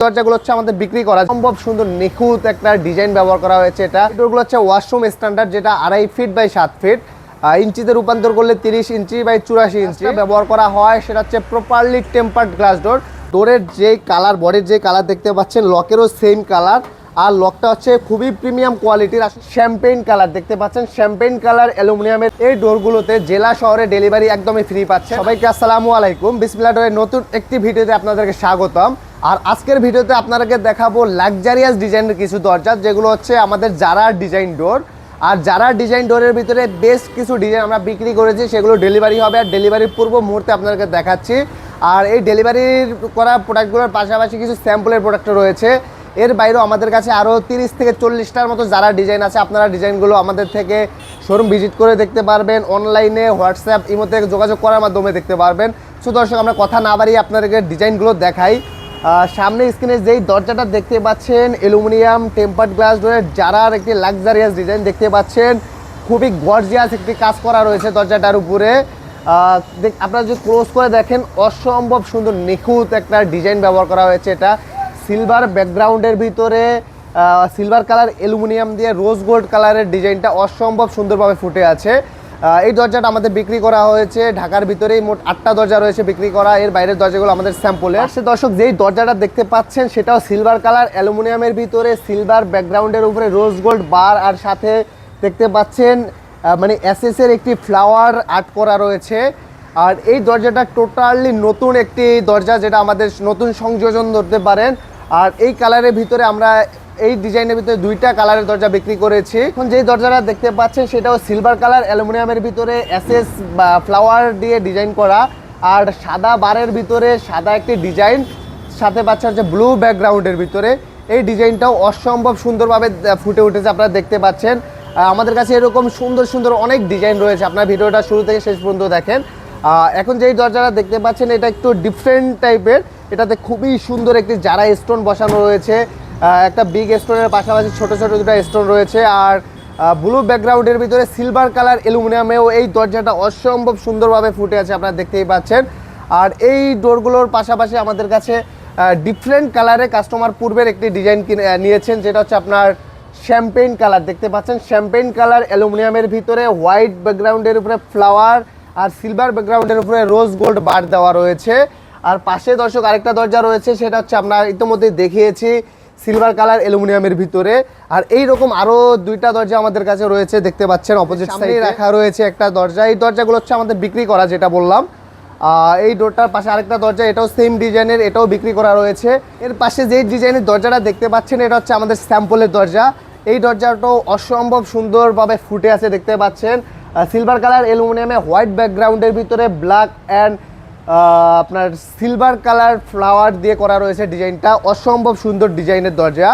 দরজাগুলো হচ্ছে আমাদের বিক্রি করা। সম্ভব সুন্দর নিখুঁত একটা ডিজাইন ব্যবহার করা হয়েছে এটা। ডোরগুলো হচ্ছে ওয়াশরুম স্ট্যান্ডার্ড যেটা আড়াই ফিট বাই সাত ফিট ইঞ্চিতে রূপান্তর করলে তিরিশ ইঞ্চি বাই চুরাশি ইঞ্চি। ব্যবহার করা হয় সেটা হচ্ছে প্রপারলি টেম্পার্ড গ্লাস ডোর ডোরের যে কালার বডির যে কালার দেখতে পাচ্ছেন লকেরও সেম কালার আর লকটা হচ্ছে খুবই প্রিমিয়াম কোয়ালিটির শ্যাম্পেইন কালার দেখতে পাচ্ছেন শ্যাম্পেইন কালার অ্যালুমিনিয়ামের এই ডোরগুলোতে জেলা শহরে ডেলিভারি একদমই ফ্রি পাচ্ছে। সবাইকে আসসালামু আলাইকুম। বিসমিল্লাহ ডোরের নতুন একটি ভিডিওতে আপনাদেরকে স্বাগতম। আর আজকের ভিডিওতে আপনাদেরকে দেখাবো লাক্সারিয়াস ডিজাইনের কিছু দরজা, যেগুলো হচ্ছে আমাদের যারা ডিজাইন ডোর আর যারা ডিজাইন ডোরের ভিতরে বেশ কিছু ডিজাইন আমরা বিক্রি করেছি, সেগুলো ডেলিভারি হবে। আর ডেলিভারির পূর্ব মুহূর্তে আপনাদেরকে দেখাচ্ছি। আর এই ডেলিভারির করা প্রোডাক্টগুলোর পাশাপাশি কিছু স্যাম্পলের প্রোডাক্ট রয়েছে। এর বাইরেও আমাদের কাছে আরও তিরিশ থেকে চল্লিশটার মতো যারা ডিজাইন আছে, আপনারা ডিজাইনগুলো আমাদের থেকে শোরুম ভিজিট করে দেখতে পারবেন অনলাইনে হোয়াটসঅ্যাপ ইমোতে যোগাযোগ করার মাধ্যমে দেখতে পারবেন। সো দর্শক, আমরা কথা না বাড়িয়ে আপনাদেরকে ডিজাইনগুলো দেখাই। সামনে স্ক্রিনে যেই দরজাটা দেখতে পাচ্ছেন, অ্যালুমিনিয়াম টেম্পার্ড গ্লাস ডোরের যারার একটি লাক্সারিয়াস ডিজাইন দেখতে পাচ্ছেন, খুবই গর্জিয়াস একটি কাজ করা রয়েছে দরজাটার উপরে। আপনারা যদি ক্লোজ করে দেখেন, অসম্ভব সুন্দর নিখুঁত একটা ডিজাইন ব্যবহার করা হয়েছে এটা। সিলভার ব্যাকগ্রাউন্ডের ভিতরে সিলভার কালার অ্যালুমিনিয়াম দিয়ে রোজ গোল্ড কালারের ডিজাইনটা অসম্ভব সুন্দরভাবে ফুটে আছে। এই দরজাটা আমাদের বিক্রি করা হয়েছে। ঢাকার ভিতরেই মোট আটটা দরজা রয়েছে বিক্রি করা। এর বাইরের দরজাগুলো আমাদের স্যাম্পলে সে দর্শক, যেই দরজাটা দেখতে পাচ্ছেন, সেটাও সিলভার কালার, অ্যালুমিনিয়ামের ভিতরে সিলভার ব্যাকগ্রাউন্ডের উপরে রোজ গোল্ড বার আর সাথে দেখতে পাচ্ছেন মানে এর একটি ফ্লাওয়ার আর্ট করা রয়েছে। আর এই দরজাটা টোটালি নতুন একটি দরজা, যেটা আমাদের নতুন সংযোজন ধরতে পারেন। আর এই কালারের ভিতরে আমরা এই ডিজাইনের ভিতরে দুইটা কালারের দরজা বিক্রি করেছি। এখন যে দরজাটা দেখতে পাচ্ছেন, সেটাও সিলভার কালার অ্যালুমিনিয়ামের ভিতরে অ্যাসেস বা ফ্লাওয়ার দিয়ে ডিজাইন করা। আর সাদা বারের ভিতরে সাদা একটি ডিজাইন সাথে পাচ্ছে হচ্ছে ব্লু ব্যাকগ্রাউন্ডের ভিতরে। এই ডিজাইনটাও অসম্ভব সুন্দরভাবে ফুটে উঠেছে আপনারা দেখতে পাচ্ছেন। আমাদের কাছে এরকম সুন্দর সুন্দর অনেক ডিজাইন রয়েছে। আপনার ভিডিওটা শুরু থেকে শেষ পর্যন্ত দেখেন। এখন যেই দরজাটা দেখতে পাচ্ছেন, এটা একটু ডিফারেন্ট টাইপের এটাতে খুবই সুন্দর একটি জারা স্টোন বসানো রয়েছে। একটা বিগ স্টোনের পাশাপাশি ছোট ছোট দুটো স্টোন রয়েছে। আর ব্লু ব্যাকগ্রাউন্ডের ভিতরে সিলভার কালার অ্যালুমিনিয়ামেও এই দরজাটা অসম্ভব সুন্দরভাবে ফুটে আছে, আপনারা দেখতেই পাচ্ছেন। আর এই ডোরগুলোর পাশাপাশি আমাদের কাছে ডিফারেন্ট কালারে কাস্টমার পূর্বের একটি ডিজাইন নিয়েছেন, যেটা হচ্ছে আপনার শ্যাম্পেইন কালার দেখতে পাচ্ছেন শ্যাম্পেইন কালার অ্যালুমিনিয়ামের ভিতরে হোয়াইট ব্যাকগ্রাউন্ডের উপরে ফ্লাওয়ার আর সিলভার ব্যাকগ্রাউন্ডের উপরে রোজ গোল্ড বার দেওয়া রয়েছে। আর পাশে দর্শক আরেকটা দরজা রয়েছে সেটা হচ্ছে আপনার ইতিমধ্যে দেখিয়েছি সিলভার কালার অ্যালুমিনিয়ামের ভিতরে। আর এই রকম আরও দুইটা দরজা আমাদের কাছে রয়েছে দেখতে পাচ্ছেন অপোজিট সাইডে রাখা রয়েছে একটা দরজা। এই দরজাগুলো হচ্ছে আমাদের বিক্রি করা যেটা বললাম। আহ, এই ডোরটার পাশে আরেকটা দরজা এটাও সেম ডিজাইনের এটাও বিক্রি করা রয়েছে। এর পাশে যে ডিজাইনের দরজাটা দেখতে পাচ্ছেন এটা হচ্ছে আমাদের স্যাম্পলের দরজা। এই দরজাটাও অসম্ভব সুন্দরভাবে ফুটে আছে দেখতে পাচ্ছেন। সিলভার কালার অ্যালুমিনিয়ামে হোয়াইট ব্যাকগ্রাউন্ডের ভিতরে ব্ল্যাক অ্যান্ড আপনার সিলভার কালার ফ্লাওয়ার দিয়ে করা রয়েছে ডিজাইনটা। অসম্ভব সুন্দর ডিজাইনের দরজা।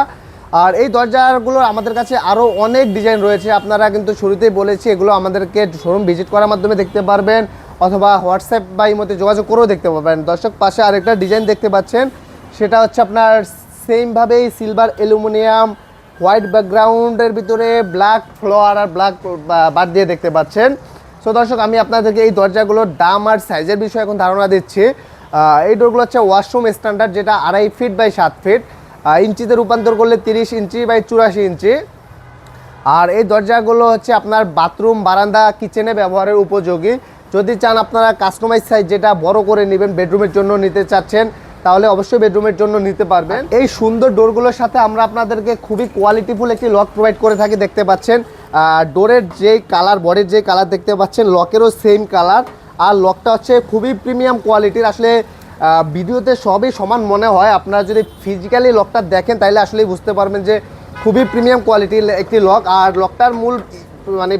আর এই দরজাগুলো আমাদের কাছে আরও অনেক ডিজাইন রয়েছে। আপনারা কিন্তু শুরুতেই বলেছি, এগুলো আমাদেরকে শোরুম ভিজিট করার মাধ্যমে দেখতে পারবেন অথবা হোয়াটসঅ্যাপ বা মধ্যে যোগাযোগ করেও দেখতে পারবেন। দর্শক, পাশে আরেকটা ডিজাইন দেখতে পাচ্ছেন, সেটা হচ্ছে আপনার সেমভাবেই সিলভার অ্যালুমিনিয়াম হোয়াইট ব্যাকগ্রাউন্ডের ভিতরে ব্ল্যাক ফ্লোয়ার আর ব্ল্যাক বাদ দিয়ে দেখতে পাচ্ছেন। সো দর্শক, আমি আপনাদেরকে এই দরজাগুলোর দাম আর সাইজের বিষয়ে এখন ধারণা দিচ্ছি। এই ডোরগুলো হচ্ছে ওয়াশরুম স্ট্যান্ডার্ড যেটা আড়াই ফিট বাই সাত ফিট ইঞ্চিতে রূপান্তর করলে তিরিশ ইঞ্চি বাই চুরাশি ইঞ্চি। আর এই দরজাগুলো হচ্ছে আপনার বাথরুম বারান্দা কিচেনে ব্যবহারের উপযোগী। যদি চান আপনারা কাস্টমাইজ সাইজ যেটা বড় করে নেবেন বেডরুমের জন্য নিতে চাচ্ছেন, তাহলে অবশ্যই বেডরুমের জন্য নিতে পারবেন। এই সুন্দর ডোরগুলোর সাথে আমরা আপনাদেরকে খুবই কোয়ালিটিফুল একটি লক প্রোভাইড করে থাকি, দেখতে পাচ্ছেন। ডোরের যে কালার, বডির যে কালার দেখতে পাচ্ছেন, লকেরও সেম কালার। আর লকটা হচ্ছে খুবই প্রিমিয়াম কোয়ালিটির আসলে ভিডিওতে সবই সমান মনে হয়। আপনারা যদি ফিজিক্যালি লকটা দেখেন, তাহলে আসলেই বুঝতে পারবেন যে খুবই প্রিমিয়াম কোয়ালিটির একটি লক। আর লকটার মূল মানে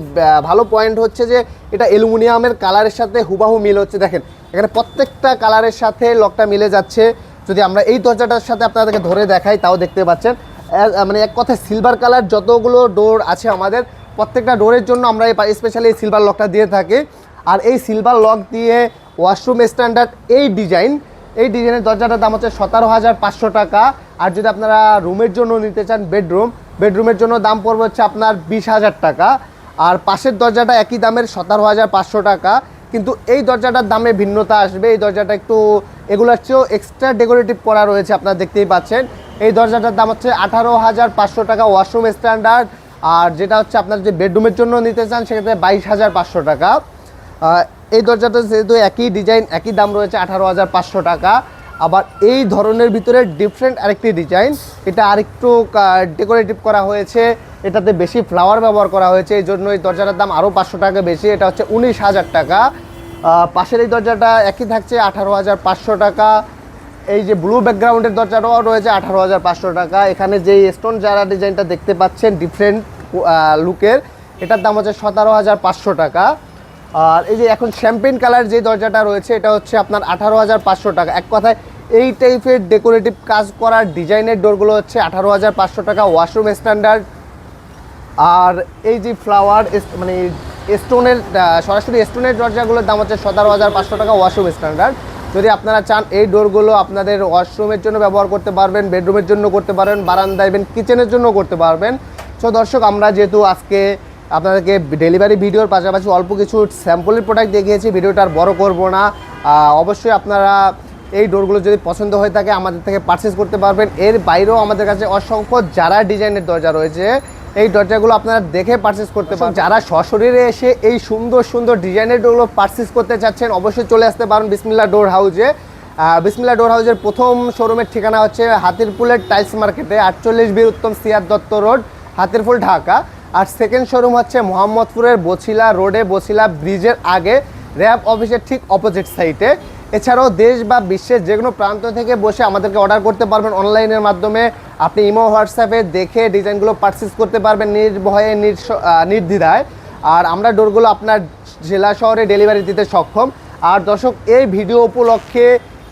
ভালো পয়েন্ট হচ্ছে যে এটা অ্যালুমিনিয়ামের কালারের সাথে হুবাহু মিল হচ্ছে। দেখেন, এখানে প্রত্যেকটা কালারের সাথে লকটা মিলে যাচ্ছে। যদি আমরা এই দরজাটার সাথে আপনাদেরকে ধরে দেখাই, তাও দেখতে পাচ্ছেন। মানে এক কথায় সিলভার কালার যতগুলো ডোর আছে আমাদের প্রত্যেকটা ডোরের জন্য আমরা এই স্পেশালি এই সিলভার লকটা দিয়ে থাকি। আর এই সিলভার লক দিয়ে ওয়াশরুম স্ট্যান্ডার্ড এই ডিজাইন এই ডিজাইনের দরজাটার দাম হচ্ছে সতেরো হাজার পাঁচশো টাকা। আর যদি আপনারা রুমের জন্য নিতে চান বেডরুম বেডরুমের জন্য দাম পড়বে হচ্ছে আপনার বিশ হাজার টাকা। আর পাশের দরজাটা একই দামের সতেরো হাজার পাঁচশো টাকা। কিন্তু এই দরজাটার দামে ভিন্নতা আসবে। এই দরজাটা একটু এগুলোর চেয়েও এক্সট্রা ডেকোরেটিভ করা রয়েছে, আপনারা দেখতেই পাচ্ছেন। এই দরজাটার দাম হচ্ছে আঠারো হাজার পাঁচশো টাকা ওয়াশরুম স্ট্যান্ডার্ড আর যেটা হচ্ছে আপনার যে বেডরুমের জন্য নিতে চান, সেক্ষেত্রে বাইশ হাজার পাঁচশো টাকা। এই দরজাটা যেহেতু একই ডিজাইন একই দাম রয়েছে আঠারো হাজার পাঁচশো টাকা। আবার এই ধরনের ভিতরে ডিফারেন্ট আরেকটি ডিজাইন এটা আরেকটু ডেকোরেটিভ করা হয়েছে। এটাতে বেশি ফ্লাওয়ার ব্যবহার করা হয়েছে, এই জন্য এই দরজাটার দাম আরও পাঁচশো টাকা বেশি। এটা হচ্ছে উনিশ হাজার টাকা। পাশের এই দরজাটা একই থাকছে আঠারো হাজার পাঁচশো টাকা। এই যে ব্লু ব্যাকগ্রাউন্ডের দরজাটাও রয়েছে আঠারো হাজার পাঁচশো টাকা। এখানে যে স্টোন যারা ডিজাইনটা দেখতে পাচ্ছেন ডিফারেন্ট লুকের এটার দাম হচ্ছে সতেরো হাজার পাঁচশো টাকা। আর এই যে এখন শ্যাম্পেন কালার যে দরজাটা রয়েছে, এটা হচ্ছে আপনার আঠারো হাজার পাঁচশো টাকা। এক কথায়, এই টাইপের ডেকোরেটিভ কাজ করার ডিজাইনের ডোরগুলো হচ্ছে আঠারো হাজার পাঁচশো টাকা ওয়াশরুম স্ট্যান্ডার্ড আর এই যে ফ্লাওয়ার মানে স্টোনের সরাসরি স্টোনের দরজাগুলোর দাম হচ্ছে সতেরো হাজার পাঁচশো টাকা ওয়াশরুম স্ট্যান্ডার্ড যদি আপনারা চান এই ডোরগুলো আপনাদের ওয়াশরুমের জন্য ব্যবহার করতে পারবেন, বেডরুমের জন্য করতে পারবেন বারান্দা ইভেন কিচেনের জন্য করতে পারবেন। সো দর্শক, আমরা যেহেতু আজকে আপনাদেরকে ডেলিভারি ভিডিওর পাশাপাশি অল্প কিছু স্যাম্পলের প্রোডাক্ট দেখিয়েছি, ভিডিওটা আর বড় করব না। অবশ্যই আপনারা এই ডোরগুলো যদি পছন্দ হয়ে থাকে, আমাদের থেকে পারচেস করতে পারবেন। এর বাইরেও আমাদের কাছে অসংখ্য যারা ডিজাইনের দরজা রয়েছে। এই দরজাগুলো আপনারা দেখে পারচেস করতে পারেন যারা সশরীরে এসে এই সুন্দর সুন্দর ডিজাইনের ডোরগুলো পারচেস করতে চাচ্ছেন অবশ্যই চলে আসতে পারেন বিসমিল্লা ডোর হাউজে বিসমিল্লা ডোর হাউজের প্রথম শোরুমের ঠিকানা হচ্ছে হাতিরপুলের টাইলস মার্কেটে আটচল্লিশ Bir Uttam C R Datta road Hatirpul Dhaka. আর সেকেন্ড শোরুম হচ্ছে মোহাম্মদপুরের বছিলা রোডে বছিলা ব্রিজের আগে র্যাব অফিসের ঠিক অপোজিট সাইডে এছাড়াও দেশ বা বিশ্বের যে কোনো প্রান্ত থেকে বসে আমাদেরকে অর্ডার করতে পারবেন অনলাইনের মাধ্যমে। আপনি ইমো হোয়াটসঅ্যাপে দেখে ডিজাইনগুলো পারচেস করতে পারবেন নির্ভয়ে নির্দ্বিধায়। আর আমরা ডোরগুলো আপনার জেলা শহরে ডেলিভারি দিতে সক্ষম। আর দর্শক, এই ভিডিও উপলক্ষে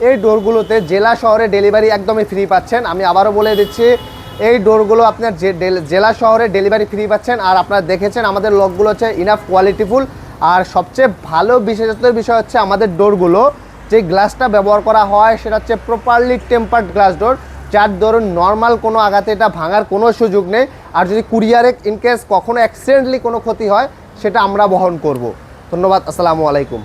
এই ডোরগুলোতে জেলা শহরে ডেলিভারি একদমই ফ্রি পাচ্ছেন। আমি আবারও বলে দিচ্ছি, এই ডোরগুলো আপনার জেলা শহরে ডেলিভারি ফ্রি পাচ্ছেন। আর আপনারা দেখেছেন আমাদের লকগুলো হচ্ছে ইনাফ কোয়ালিটিফুল আর সবচেয়ে ভালো বিশেষত্বের বিষয় হচ্ছে আমাদের ডোরগুলো। যে গ্লাসটা ব্যবহার করা হয় সেটা হচ্ছে প্রপারলি টেম্পার্ড গ্লাস ডোর যার ধরুন নর্মাল কোনো আঘাতে এটা ভাঙার কোনো সুযোগ নেই। আর যদি কুরিয়ারে ইনকেস কখনো অ্যাক্সিডেন্টলি কোনো ক্ষতি হয়, সেটা আমরা বহন করব। ধন্যবাদ, আসসালামু আলাইকুম।